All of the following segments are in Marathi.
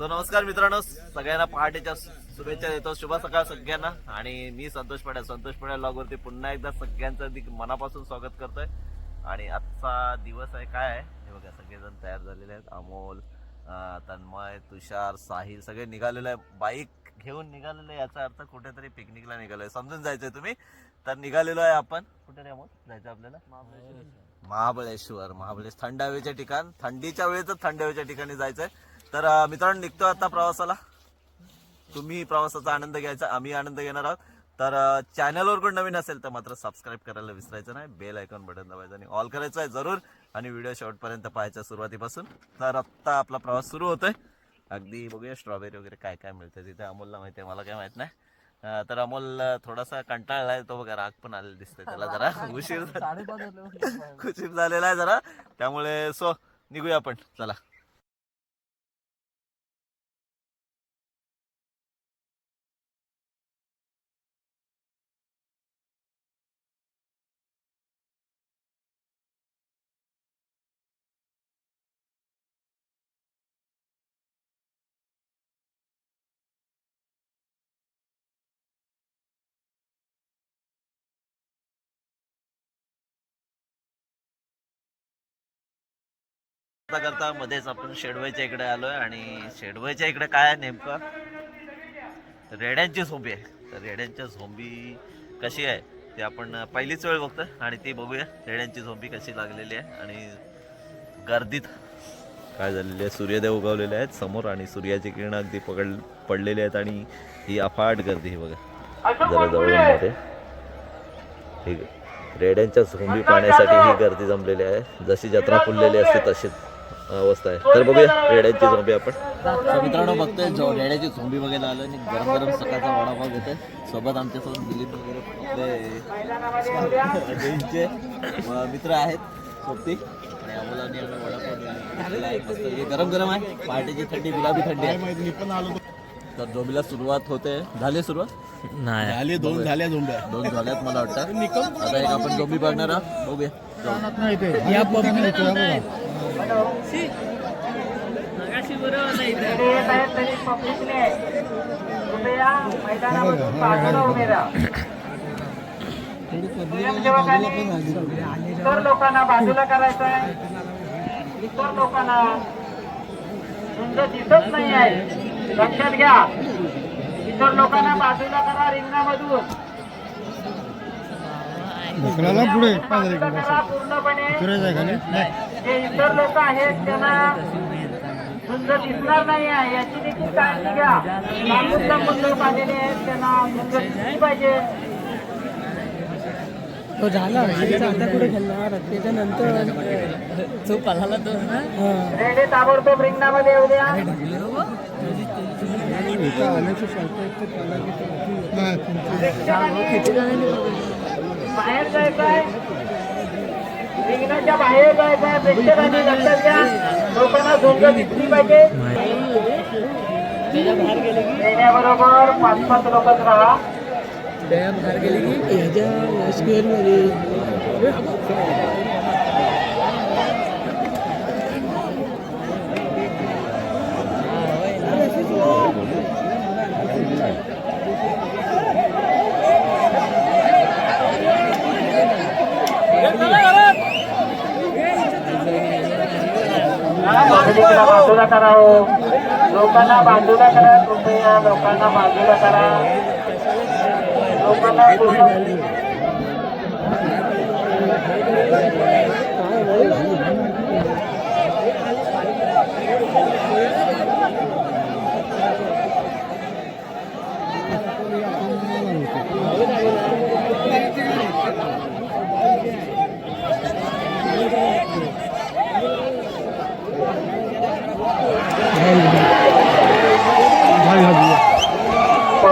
तर नमस्कार मित्रांनो सगळ्यांना पहाटेच्या शुभेच्छा देतो. शुभ सकाळ सगळ्यांना. आणि मी संतोष पड्या संतोष पड्या लॉग वरती पुन्हा एकदा सगळ्यांचं मनापासून स्वागत करतोय. आणि आजचा दिवस आहे काय आहे? हे बघा सगळेजण तयार झालेले आहेत. अमोल तन्मय तुषार साहिल सगळे निघालेले आहे बाईक घेऊन निघालेले आहे. याचा अर्थ कुठेतरी पिकनिकला निघालोय. समजून जायचंय तुम्ही? तर निघालेलो आहे आपण. कुठे रे अमोल? जायचं आपल्याला? महाबळेश्वर. महाबळेश्वर. थंड हवेच्या ठिकाण. थंडीच्या वेळेच थंड हवेच्या ठिकाणी जायचंय. तर मित्रांनो निघतो आता प्रवासाला. तुम्ही प्रवासाचा आनंद घ्यायचा आम्ही आनंद घेणार आहोत. तर चॅनलवर कोण नवीन असेल तर मात्र सबस्क्राईब करायला विसरायचं नाही. बेल आयकॉन बटन दाबायचं आणि ऑल करायचं आहे जरूर. आणि व्हिडिओ शेवटपर्यंत पाहायचा सुरुवातीपासून. तर आत्ता आपला प्रवास सुरू होतोय. अगदी बघूया स्ट्रॉबेरी वगैरे काय काय मिळतं तिथे. अमोलला माहिती आहे मला काय माहीत नाही. तर अमोल थोडासा कंटाळलाय तो बघा राग पण आलेला दिसतोय त्याला जरा. उशीर उशीर झालेला आहे जरा. त्यामुळे सो निघूया आपण. चला. करता करता मध्येच आपण शेडवळच्या इकडे आलोय आणि शेडवळच्या इकडे काय आहे नेमकं? रेड्यांची झोंबी आहे. तर रेड्यांच्या झोंबी कशी आहे ते आपण पहिलीच वेळ बघतोय आणि ती बघूया. रेड्यांची झोंबी कशी लागलेली आहे आणि गर्दीत काय झालेली आहे? सूर्यदेव उगवलेले आहेत समोर आणि सूर्याची किरण अगदी पकड पडलेली आहेत आणि ही अफाट गर्दी ही बघा. जरा जवळून ही रेड्यांच्या झोंबी पाहण्यासाठी ही गर्दी जमलेली आहे. जशी जत्रा फुललेली असते तशीच अवस्था आहे. तर बघूया रेड्यांची झोंबी आपण. तर मित्रांनो बघतोय जो रेड्याची झोंबी बघायला आलो आणि गरम गरम सकाळचा वडापाव घेतोय. सोबत आमच्यासोबत दिलीप वगैरे मित्र आहेत सोबती. हे गरम गरम आहे. पहाटेची थंडी गुलाबी थंडी आहे. तर झोंबीला सुरुवात होते. झाली सुरुवात? नाही. झाले दोन झाल्या झोंब्या दोन झाल्यात मला वाटतं. आता एक आपण झोंबी बघणार आहोत. बघूया. जाऊ. या पब्लिक इतर लोकांना बाजूला करायचं आहे इतर लोकांना तुमचं दिसत नाही आहे लक्षात घ्या इतर लोकांना बाजूला करा रिंगणामधून पुढे बाजूला पूर्णपणे जे इतर लोक आहेत त्यांना झुंज दिसणार नाही आहे. याची देखील काळजी घ्या. लांबून लांबून लोक आलेले आहेत त्यांना झुंज दिसली पाहिजे. तो झाला. आता कुठे खेळणार? त्याच्यानंतर तो पळाला तो ना रेडे ताबडतोब रिंगणामध्ये येऊ द्या. बाहेर जायचं आहे रिंगणाच्या बाहेर जायचं प्रेक्षकांनी लक्षात घ्या लोकांना झोंग दिसली पाहिजे. येण्याबरोबर पाच पाच लोकच राहा. त्या बाहेर गेले की ह्याच्या स्क्वेअरमध्ये पब्लिकला बाजूला करा हो लोकांना बाजूला करा कृपया लोकांना बाजूला करा लोकांना पूर्ण-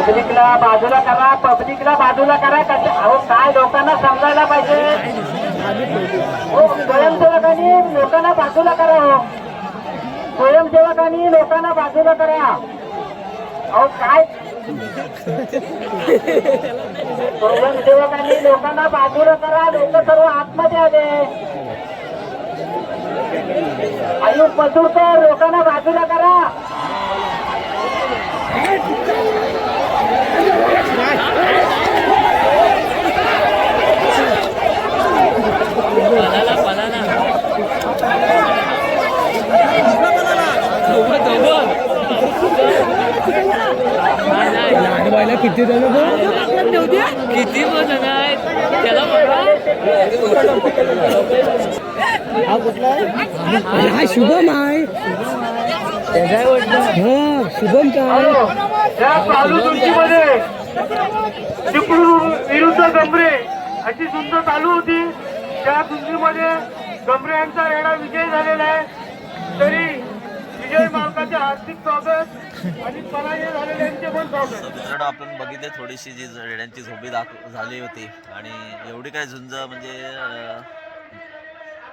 पब्लिकला बाजूला करा पब्लिकला बाजूला करा कशा अहो काय लोकांना समजायला पाहिजे? हो स्वयंसेवकांनी लोकांना बाजूला करा हो. स्वयंसेवकांनी लोकांना बाजूला करा. अहो काय? स्वयंसेवकांनी लोकांना बाजूला करा लोक सर्व आतमध्ये आले. आयुष मसूरकर लोकांना बाजूला करा. किती जण किती हा शुभम आहे त्याचा हा. शुभमचा आहे विरुद्ध गंभरे अशी सुंदर चालू होती त्या झुंजीमध्ये गंभरे यांचा येणा विजय झालेला आहे तरी विजय मालकर म्हणजे मालकाचे स्वागत आणि झालेल्यांचे पण स्वागत आपण बघितले थोडीशी जी रेड्यांची झोपी दाख झाली होती आणि एवढी काय झुंज म्हणजे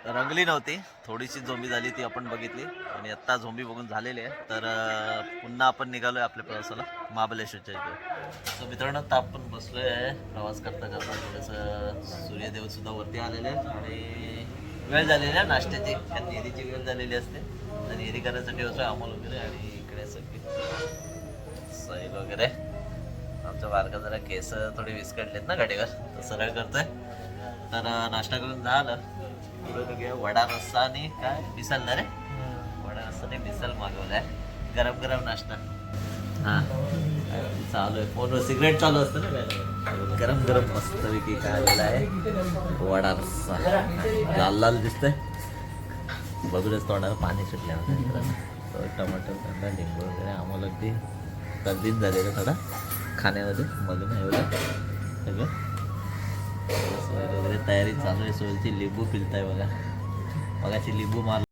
रंगली नव्हती. थोडीशी झोंबी झाली ती आपण बघितली आणि आत्ता झोंबी बघून झालेली आहे. तर पुन्हा आपण निघालोय आपल्या प्रवासाला महाबलेश्वरच्या इथे तर मित्रांनो आता आपण बसलो आहे प्रवास करता करता थोडंसं सूर्यदेव सुद्धा वरती आलेले आहेत आणि वेळ झालेली आहे नाश्त्याची. त्या वेळ झालेली असते. तर नेरी करायसाठी अमोल वगैरे आणि इकडे सगळे सैल वगैरे. आमच्या बारका जरा केस थोडे विस्कटलेत ना गाडीवर तर सरळ करतोय. तर नाश्ता करून झालं. पुढे बघूया वडा रस्सा आणि काय? मिसल ना रे? वडा रस्सा आणि मिसल मागवलाय. गरम गरम नाश्ता. हा. चालू आहे. फोनवर सिगरेट चालू असतं ना गरम गरम मस्तपैकी काय आलेला आहे. वडा रस्सा. लाल लाल दिसतंय. बघूनच तोंडाला पाणी सुटल्या टमाटर कांदा लिंबू वगैरे आम्हाला अगदी गर्दीत झालेलं थोडा खाण्यामध्ये. बघून एवढं सगळं. वगैरे तयारी चालू आहे. सोयची लिंबू पिलताय बघा. मगाची लिंबू मार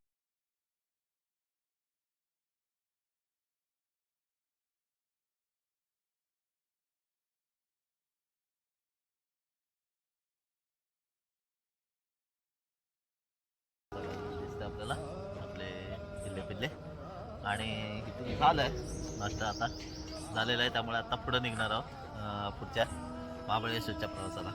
आता झालेला आहे त्यामुळे आता पुढं निघणार आहोत पुढच्या महाबळेश्वरच्या प्रवासाला.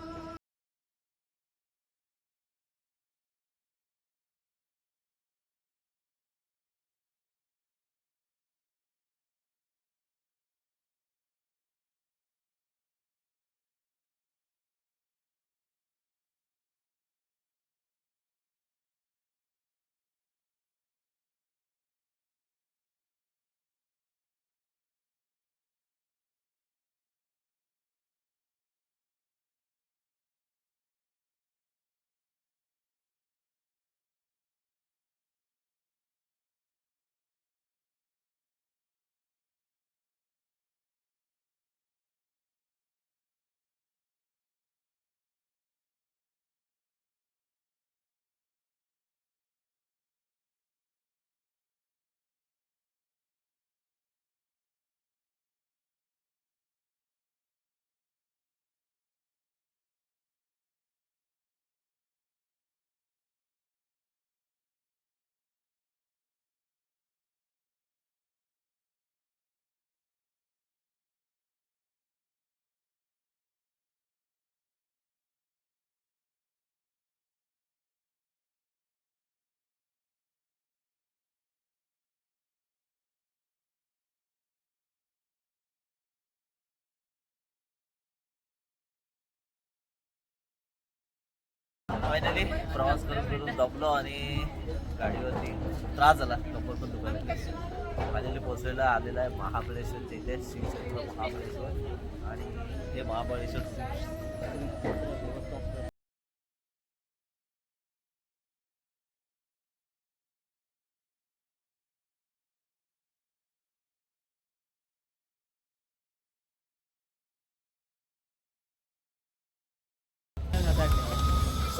फायनली प्रवास करून करून दबलो आणि गाडीवरती त्रास झाला. कंबर पण दुखायला फायनली पोहोचलेला आलेला आहे महाबळेश्वर इथे श्री क्षेत्र महाबळेश्वर. आणि हे महाबळेश्वर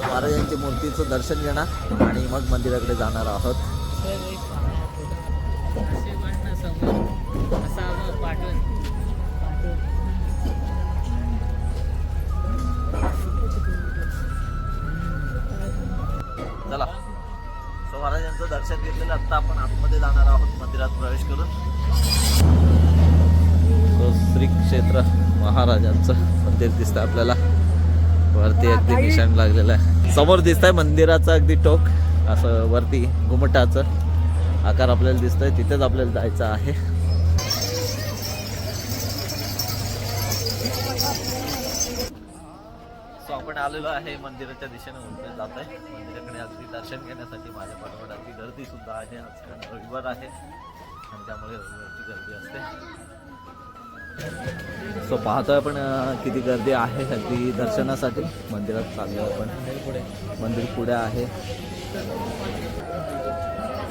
महाराजांची मूर्तीचं दर्शन घेणार आणि मग मंदिराकडे जाणार आहोत. चला. सो महाराजांचं दर्शन घेतलेलं आत्ता आपण आतमध्ये जाणार आहोत मंदिरात प्रवेश करून. श्री क्षेत्र महाराजांचं मंदिर दिसतं आपल्याला. वरती अगदी निशाण लागलेलं आहे. समोर दिसतंय मंदिराचं अगदी टोक असं वरती घुमटाचं. आकार आपल्याला दिसतंय तिथेच आपल्याला जायचं आहे. सो आपण आलेलो आहे मंदिराच्या दिशेने उलटे जात आहे. मंदिराकडे अगदी दर्शन घेण्यासाठी माझ्या पाठोपाठ अगदी गर्दी सुद्धा आहे. आजकाल रविवार आहे. आणि त्यामुळे रविवारची गर्दी असते. सो पाहतोय आपण किती गर्दी आहे अगदी दर्शनासाठी. मंदिरात चाललो आपण. मंदिर पुढे आहे.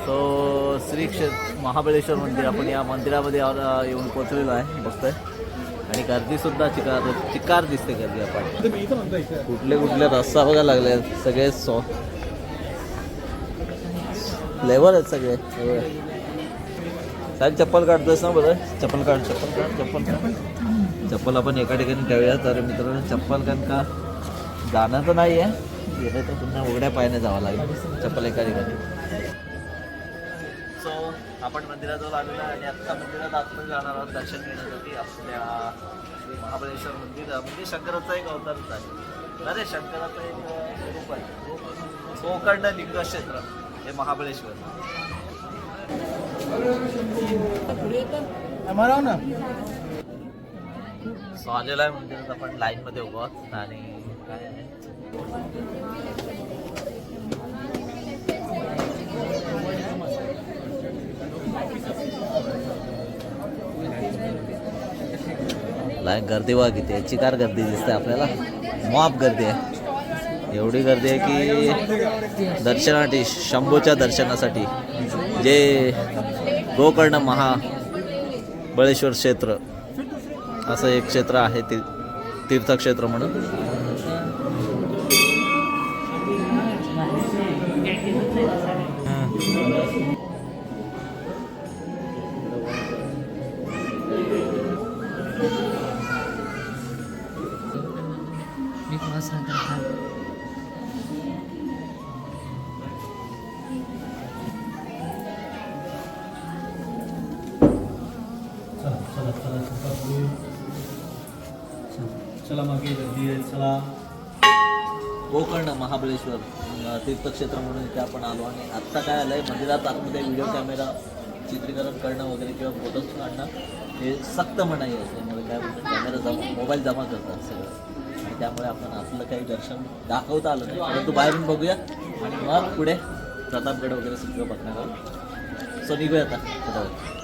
सो श्री क्षेत्र महाबळेश्वर मंदिर आपण या मंदिरामध्ये येऊन पोचलेलो आहे. बघतोय. आणि गर्दी सुद्धा चिकार चिकार दिसते गर्दी आपण. कुठले कुठले रस्ता बघायला लागले सगळे. सो फ्लेवर आहेत सगळे. साहेब चप्पल काढतोयस ना बरं? चप्पल काढ चप्पल काढ चप्पल काढ. चप्पल आपण एका ठिकाणी ठेवूया तर मित्रांनो चप्पल कारण का जाणं तर नाही आहे गेलं तर पुन्हा उघड्या पायाने जावं लागेल. चप्पल एका ठिकाणी. सो आपण मंदिराजवळ आलेलो आहे आणि आत्ता मंदिरात आत्ता जाणार आहोत दर्शन घेण्यासाठी आपल्या महाबळेश्वर मंदिर. म्हणजे शंकराचा एक अवतारच आहे अरे शंकराचं एक रूप आहे. गोकर्ण लिंग क्षेत्र. हे महाबळेश्वर. ना? सो आलेलो आहे म्हणजे मंदिरात आपण लाईन मध्ये उभं आहोत. आणि काय आहे? लाईन गर्दी बघा किती याची चिकार गर्दी दिसते आपल्याला. मॉप गर्दी आहे. एवढी गर्दी आहे की दर्शनासाठी शंभूच्या दर्शनासाठी. जे गोकर्ण महाबळेश्वर क्षेत्र. असं एक क्षेत्र आहे ती तीर्थक्षेत्र म्हणून. चला मागे गर्दी आहे. चला. गोकर्ण महाबळेश्वर तीर्थक्षेत्र म्हणून इथे आपण आलो आणि आत्ता काय आलंय मंदिरात आतमध्ये व्हिडिओ कॅमेरा चित्रीकरण करणं वगैरे किंवा फोटोज काढणं हे सक्त मनाई आहे. त्यामुळे काय कॅमेरा जमा मोबाईल जमा करतात सगळं. आणि त्यामुळे आपण आपलं काही दर्शन दाखवता आलं नाही. परंतु बाहेरून बघूया. आणि मग पुढे प्रतापगड वगैरे सगळं बघणार आहोत. सो निघूया आता.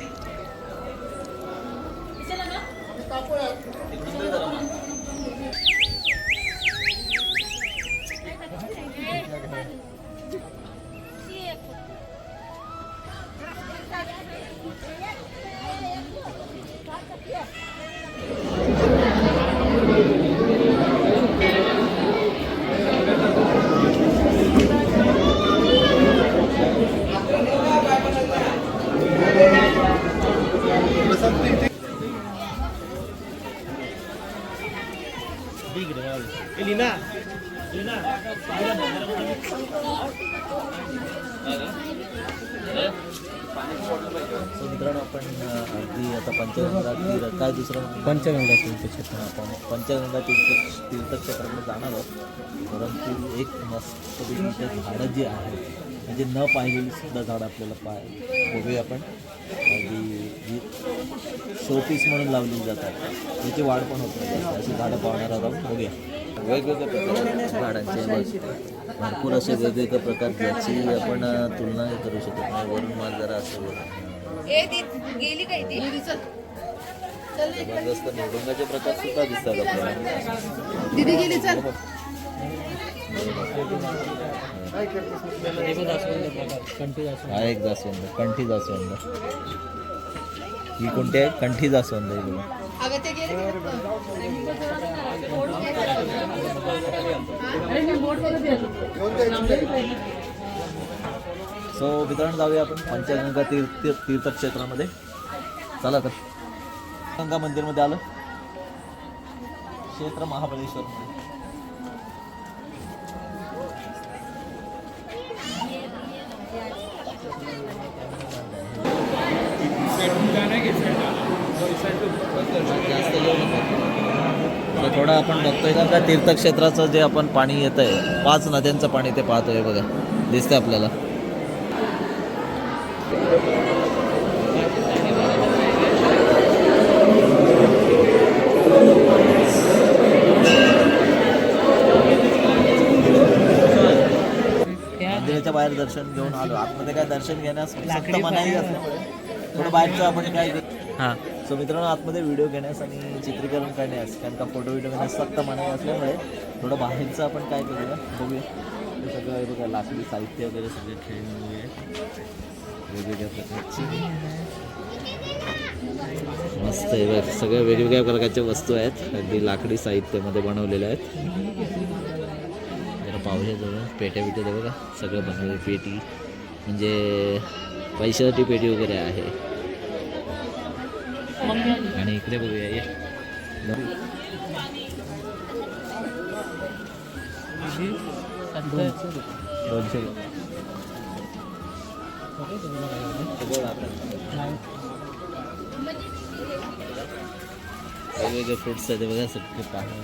पंचगंगा तीर्थक्षेत्र आपण पंचगंगा तीर्थ तीर्थक्षेत्रामध्ये जाणार आहोत. परंतु एक मस्त झाडं जी आहेत म्हणजे न पाहिलेली सुद्धा झाडं आपल्याला पाय बघूया आपण. अगदी जी शोपीस म्हणून लावली जातात त्याची वाढ पण होत नाही. अशी झाडं पाहणार आहोत आपण. बघूया. वेगवेगळ्या प्रकारचे झाडांचे. भरपूर असे वेगवेगळ्या प्रकार ज्याची आपण तुलना करू शकत नाही. वरून माल जरा असं गेली काय ती? जबरदस्त निवडुंगाचे प्रकार सुद्धा दिसतात आपल्याला. दीदी गेली चल. हा एक जास्वंद कंठी जास्वंद. ही कोणती आहे? कंठी जास्वंद आहे बघा. सो मित्रांनो जाऊया आपण पंचगंगा तीर्थ तीर्थक्षेत्रामध्ये. चला तर. गंगा मंदिरमध्ये आलं. क्षेत्र महाबळेश्वर. थोडं आपण बघतोय का का तीर्थक्षेत्राचं जे आपण पाणी येत आहे पाच नद्यांचं पाणी ते पाहतोय बघा. दिसतंय आपल्याला मंदिराच्या बाहेर दर्शन घेऊन आलो. आतमध्ये काय दर्शन घेण्यास फक्त मनाई असल्यामुळे थोडं बाहेरचं आपण काय हां. सो मित्रांनो आतमध्ये व्हिडिओ घेण्यास आणि चित्रीकरण करण्यास कारण का फोटो व्हिडिओ घेण्यास सक्त मनाई असल्यामुळे थोडं बाहेरचं आपण काय करूया? बघूया. हे सगळं हे बघा लाकडी साहित्य वगैरे सगळे खेळणी वगैरे वेगवेगळ्या प्रकारची. मस्त आहे बघ सगळ्या वेगवेगळ्या प्रकारच्या वस्तू आहेत. अगदी लाकडी साहित्यामध्ये बनवलेल्या आहेत. जरा पाहूया जवळ पेट्या बिट्या बघा सगळं बनवलं पेटी. म्हणजे पैशासाठी पेटी वगैरे आहे. आणि इकडे बघूया ये. दोनशे वेगवेगळे फ्रुट्स आहेत ते बघा सगळे पाहून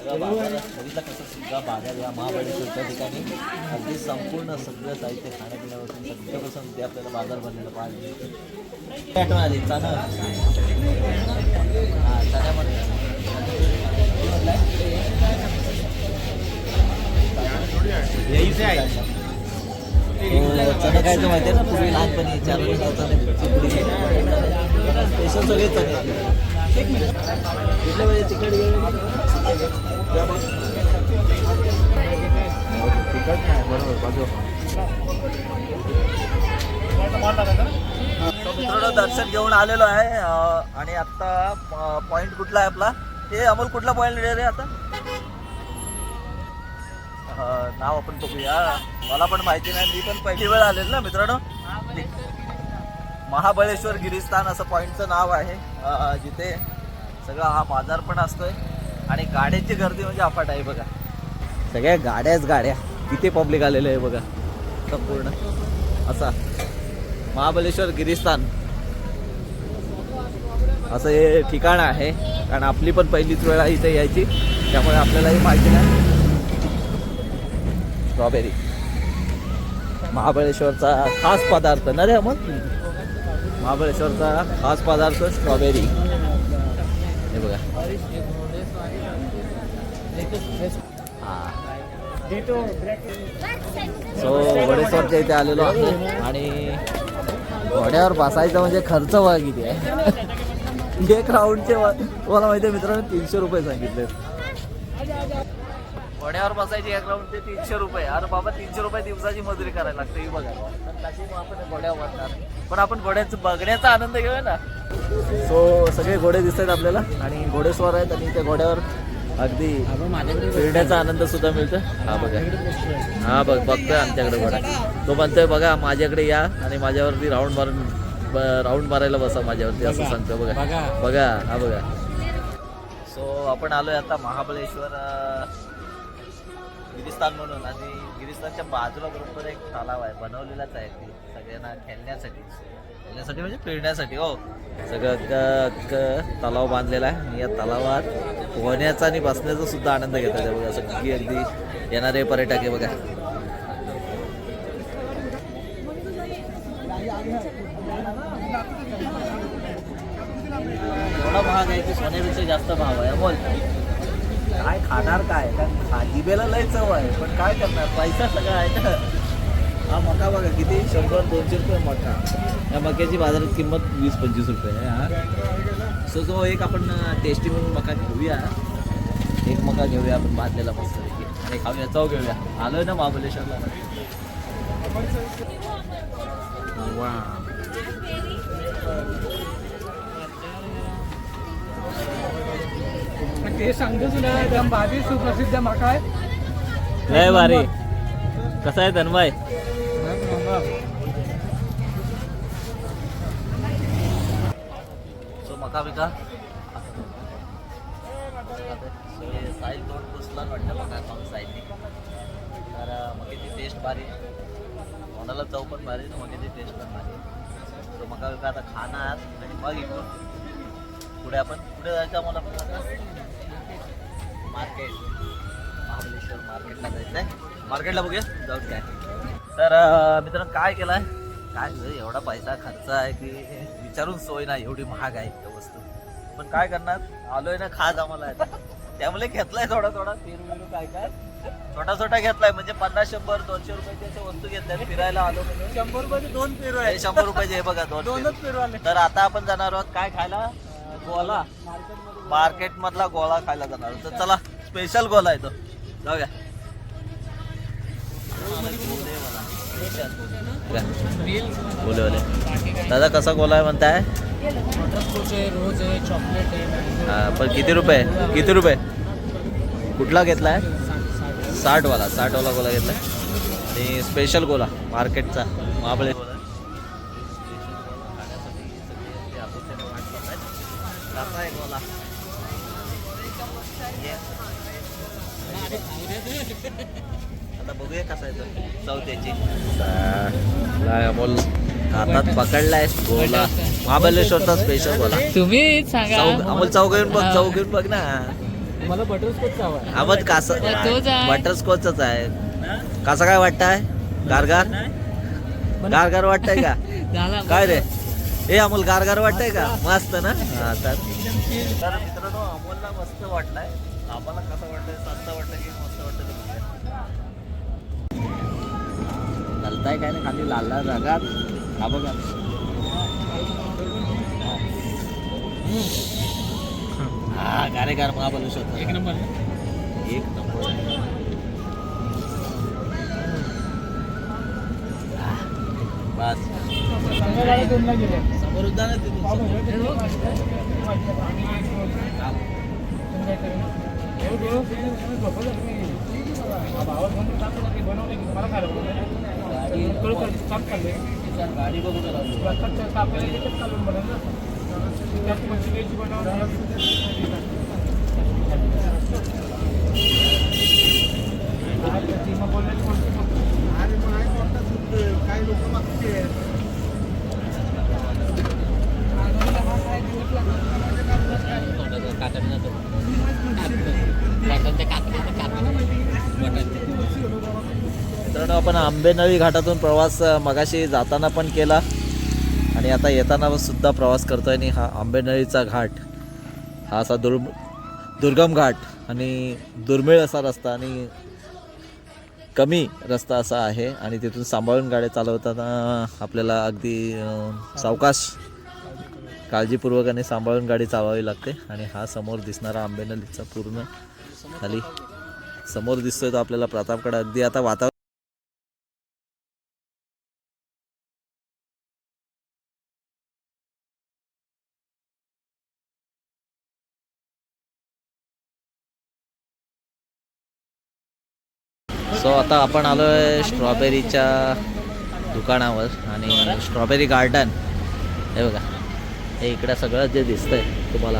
येतात कसं सुद्धा बाजार या महाबळेश्वरच्या ठिकाणी अगदी संपूर्ण सगळं साहित्य खाण्यापिण्यापासून सगळ्यापासून ते आपल्याला बाजार भरलेलं पाहिजे आठवण आली चाना हा चाण्यामध्ये चणा काय तर माहिती आहे? ना पूर्वी लहानपणी चार चणे स्पेशल सगळे चणे मित्रांनो दर्शन घेऊन आलेलो आहे आणि आता पॉइंट कुठला आहे आपला? हे अमोल कुठला पॉइंट रे आता? नाव आपण बघूया. मला पण माहिती नाही मी पण पहिली वेळ आलेलो ना मित्रांनो. महाबळेश्वर गिरिस्थान असं पॉईंटचं नाव आहे. जिथे सगळा हा बाजार पण असतोय आणि गाड्यांची गर्दी म्हणजे अफाट आहे बघा. सगळ्या गाड्याच गाड्या. किती पब्लिक आलेलं आहे बघा. संपूर्ण. असा. महाबळेश्वर गिरिस्थान. असं हे ठिकाण आहे. कारण आपली पण पहिलीच वेळ आहे इथे यायची. त्यामुळे आपल्यालाही माहिती नाही. स्ट्रॉबेरी महाबळेश्वरचा खास पदार्थ. ना रे मग महाबळेश्वरचा खास पदार्थ स्ट्रॉबेरी. हे बघा. सो वडेश्वरच्या इथे आलेलो आहे आणि घोड्यावर बसायचं म्हणजे खर्च बघा किती आहे? एक राऊंडचे तुम्हाला माहिती आहे मित्रांनो तीनशे रुपये सांगितले घोड्यावर बसायचे एक राऊंडचे तीनशे रुपये. अरे बाबा तीनशे रुपये दिवसाची मजुरी करायला लागते ही बघा. तर कशी मग आपण घोड्यावर बसणार पण आपण घोड्याचं बघण्याचा आनंद घेऊया ना. सो सगळे घोडे दिसत आहेत आपल्याला आणि घोडेस्वार आहेत आणि त्या घोड्यावर अगदी फिरण्याचा आनंद सुद्धा मिळतो हा बघा. हा बघ बघतोय आमच्याकडे घोडा. तो म्हणतोय बघा माझ्याकडे या आणि माझ्यावरती राऊंड मारून राऊंड मारायला बसा माझ्यावरती असं सांगतो बघा. बघा. हा बघा. सो आपण आलोय आता महाबळेश्वर गिरिस्थान म्हणून आणि गिरिस्थानच्या बाजूला बरोबर एक तलाव आहे बनवलेलाच आहे ते सगळ्यांना खेळण्यासाठी. खेळण्यासाठी म्हणजे फिरण्यासाठी हो. सगळं क- क- तलाव बांधलेला आहे आणि या तलावात पोहण्याचा आणि बसण्याचा सुद्धा आनंद घेतात आहे बघा. सगळी अगदी येणारे पर्यटक आहे बघा. एवढा महाग आहे की सोन्यापेक्षा जास्त भाव आहे. बोल काय खाणार काय? कारण जिभेला लय चव आहे. पण काय करणार? पैसा सगळा आहे ना. हा मका बघा किती? शंभर दोनशे रुपये मका. या मक्याची बाजारात किंमत वीस पंचवीस रुपये आहे हा. सो जो एक आपण टेस्टी म्हणून मका घेऊया. एक मका घेऊया आपण भाजलेला मस्त आणि खाऊया चव घेऊया. आलोय ना महाबलेश्वरला वा ते सांगतो तुला एकदम भारी सुप्रसिद्ध माका आहे. लय भारी. कसा आहे धनबाई सो मका बिका साईल दोन पुसला वाटतं मका खाऊन साईलने तर मक्याची टेस्ट भारी. तोंडाला चव पण भारी आणि मक्याची टेस्ट पण भारी. सो मका बिका आता खाणार आणि मग इकडून पुढे आपण पुढे जायचं मला मार्केट महाबळेश्वर मार्केटला जायचं आहे मार्केटला बघूया. जाऊ काय. तर मित्रांनो काय केलं आहे काय एवढा पैसा खर्च आहे की विचारून सोय नाही एवढी महाग आहे त्या वस्तू. पण काय करणार? आलोय ना खाज आम्हाला. त्यामुळे घेतलाय थोडा थोडा पेरू काय काय? छोटा छोटा घेतलाय म्हणजे पन्नास शंभर दोनशे रुपयाची वस्तू घेतल्या. फिरायला आलो म्हणून शंभर रुपयाचे दोन पेरू आहे शंभर रुपयाचे हे बघा दोन दोनच पेरू. आले. तर आता आपण जाणार आहोत काय खायला? गोला मार्केट मार्केटमधला गोळा खायला जाणार. तर चला स्पेशल गोला आहे तो. जाऊया. बोले बोले. दादा कसा गोला आहे म्हणताय? रोज आहे चॉकलेट आहे पण किती रुपये? किती रुपये? कुठला घेतला आहे. साठवाला साठवाला साठ घेतला गोला आणि स्पेशल गोला मार्केटचा. महाबळे बघूया कसा आहे तो चव त्याची काय अमोल हातात पकडलाय गोला. महाबळेश्वरचा स्पेशल गोला. तुम्ही सांगा. अमोल चौक येऊन बघ चौक येऊन बघ ना. मला बटरस्कॉच कास आहे. बटरस्कॉचच आहे. कसं काय वाटतंय? गारगार? गारगार वाटतंय का? काय रे? हे अमोल गारगार वाटतंय का? मस्त. ना? हा तर. तर मित्रांनो अमोलला मस्त वाटलाय. आम्हाला कसं चालताय काय नाही खाली लाल लाल रंगात. हा बघा. हा गारेगार महाबळेश्वर एक नंबर. एक नंबर. आहे. आह, बस दोनला गेले काय उद्या ना तिथून गाडी बघू जरा. मित्रांनो आपण आंबेनळी घाटातून प्रवास मगाशी जाताना पण केला. आणि आता येताना सुद्धा प्रवास करतोय आणि हा आंबेनळीचा घाट. हा असा दुर् दुर्गम घाट आणि दुर्मिळ असा रस्ता आणि कमी रस्ता असा आहे. आणि तिथून सांभाळून गाड्या चालवताना आपल्याला अगदी सावकाश काळजीपूर्वक आणि सांभाळून गाडी चालवावी लागते. आणि हा समोर दिसणारा आंबेनळीचा पूर्ण खाली समोर दिसतोय तो आपल्याला प्रतापकडे अगदी आता वातावरण आता आपण आलो आहे स्ट्रॉबेरीच्या दुकानावर आणि स्ट्रॉबेरी गार्डन. हे बघा. हे इकडं सगळं जे दिसतंय तुम्हाला.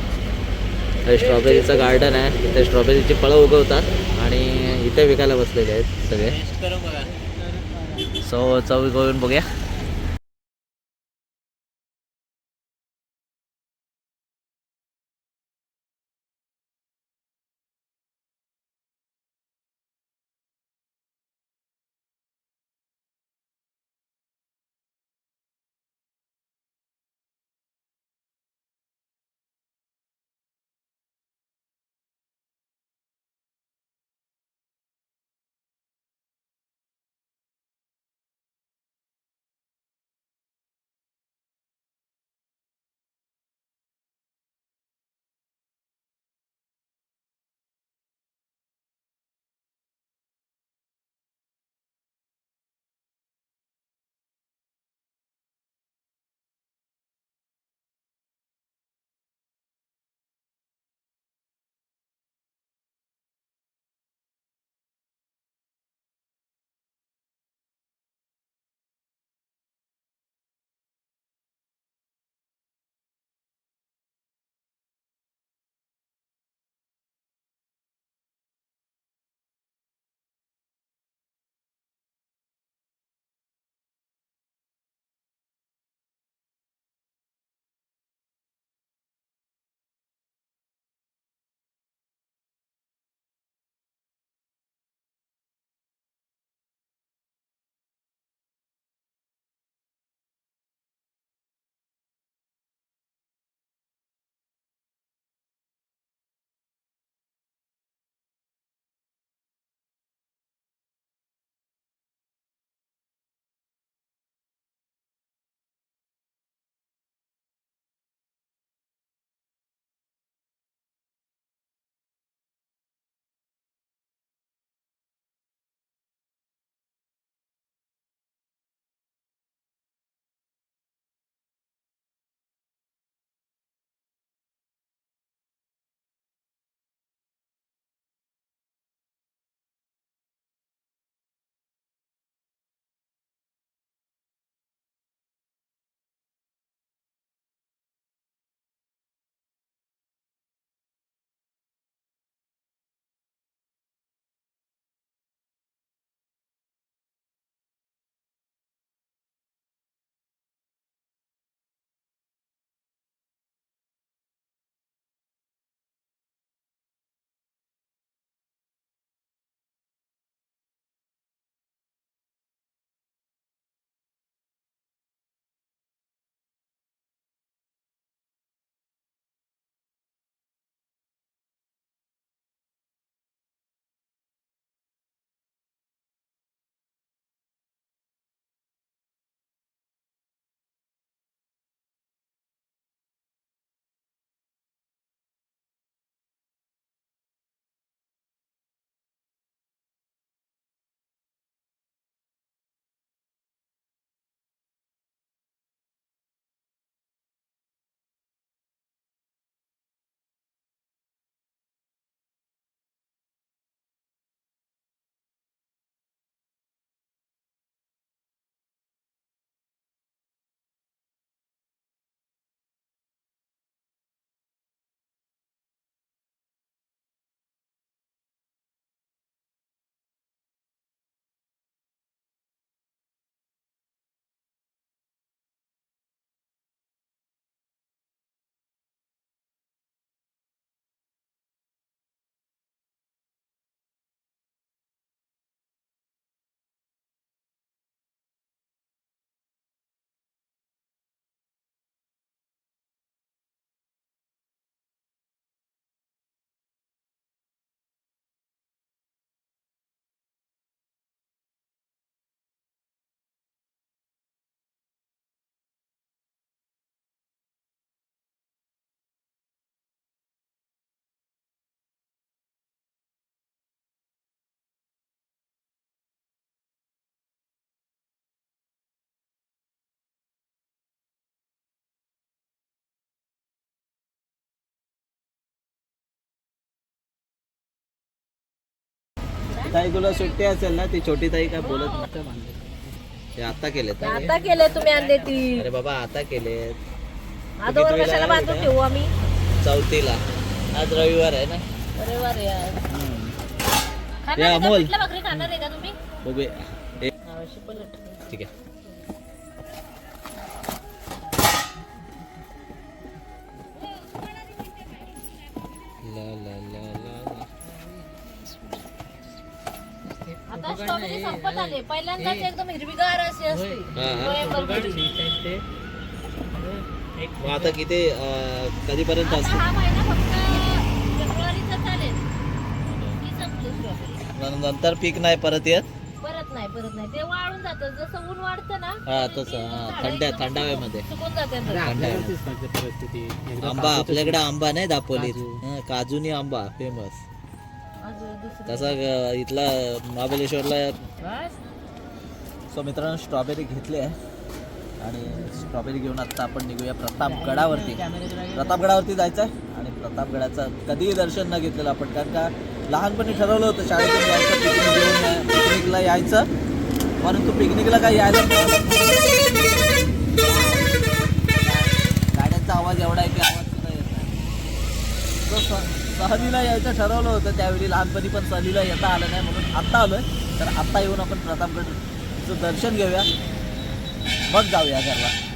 हे स्ट्रॉबेरीचं गार्डन आहे. इथे स्ट्रॉबेरीची फळं उगवतात आणि इथे विकायला बसलेले आहेत सगळे. सो चव करून बघूया. ताई तुला सुट्टी असेल ना ती छोटी ताई काय बोलत नाही. ते आता केलेत ना हे? आता केले तुम्ही आणले ती. अरे बाबा आता केलेत. कशाला बांधून ठेवू आम्ही? चौथीला. आज रविवार आहे ना? हे अमोल. पिठलं भाकरी खाणार आहे का तुम्ही? बघूया आवश्यक पलट. ठीक आहे. ला. स्ट्रॉबेरी संपत आले. पहिल्यांदाच एकदम हिरवीगार अशी असते. मग आता किती अं, कधीपर्यंत आता असते हा महिना फक्त फेब्रुवारीचा चालेल. की संपली स्ट्रॉबेरी न- नंतर पीक नाही परत येत? परत नाही परत नाही. ते वाळून जातं. जसं ऊन वाढतं ना हा तसं. हा थंड्या थंडाव्यामध्ये सुकून जाते थंडाव्यामध्ये आंबा आपल्याकडे आंबा नाही दापोलीत हा, काजूनी आंबा फेमस तसा इथला महाबळेश्वरला सो मित्रांनो स्ट्रॉबेरी घेतली आहे. आणि स्ट्रॉबेरी घेऊन आता आपण निघूया प्रतापगडावरती. प्रतापगडावरती जायचं आहे. आणि प्रतापगडाचं कधीही दर्शन न घेतलेलं आपण कारण का लहानपणी ठरवलं होतं शाळेतून पिकनिक घेऊन पिकनिकला यायचं. परंतु पिकनिकला काही यायला. गाड्यांचा आवाज एवढा आहे की आवाज सुद्धा येत नाही. सहलीला यायचं ठरवलं होतं त्यावेळी लहानपणी पण सहलीला येता आलं नाही म्हणून आत्ता आलं तर आत्ता येऊन आपण प्रतापगडचं दर्शन घेऊया. मग जाऊया घरला.